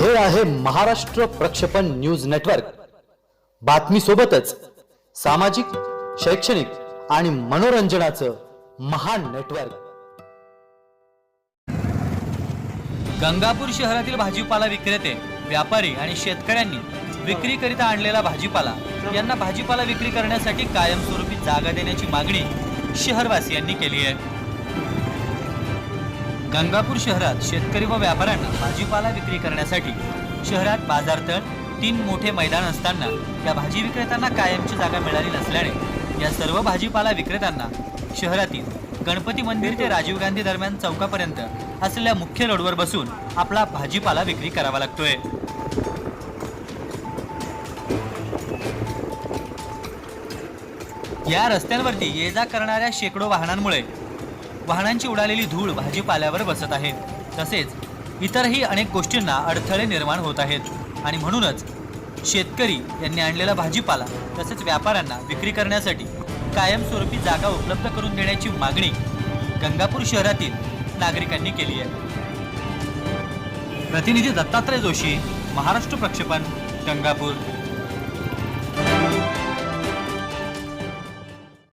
हे आहे महाराष्ट्र प्रक्षेपण न्यूज नेटवर्क. बातमी सोबतच सामाजिक शैक्षणिक आणि मनोरंजनाचं महान नेटवर्क. गंगापूर शहरातील भाजीपाला विक्रेते व्यापारी आणि शेतकऱ्यांनी विक्रीकरिता आणलेला भाजीपाला यांना भाजीपाला विक्री करण्यासाठी कायमस्वरूपी जागा देण्याची मागणी शहरवासियांनी केली आहे. गंगापूर शहरात शेतकरी व व्यापाऱ्यांना भाजीपाला विक्री करण्यासाठी शहरात बाजारतळ तीन मोठे मैदान असताना या भाजी विक्रेत्यांना कायमची जागा मिळाली नसल्याने या सर्व भाजीपाला विक्रेत्यांना शहरातील गणपती मंदिर ते राजीव गांधी दरम्यान चौकापर्यंत असलेल्या मुख्य रोडवर बसून आपला भाजीपाला विक्री करावा लागतोय. या रस्त्यांवरती ये जा करणाऱ्या शेकडो वाहनांमुळे वाहनांची उडालेली धूळ भाजीपाल्यावर बसत आहे. तसेच इतरही अनेक गोष्टींना अडथळे निर्माण होत आहेत. आणि म्हणूनच शेतकरी यांनी आणलेला भाजीपाला तसेच व्यापाऱ्यांना विक्री करण्यासाठी कायमस्वरूपी जागा उपलब्ध करून देण्याची मागणी गंगापूर शहरातील नागरिकांनी केली आहे. प्रतिनिधी दत्तात्रय जोशी महाराष्ट्र प्रक्षेपण गंगापूर.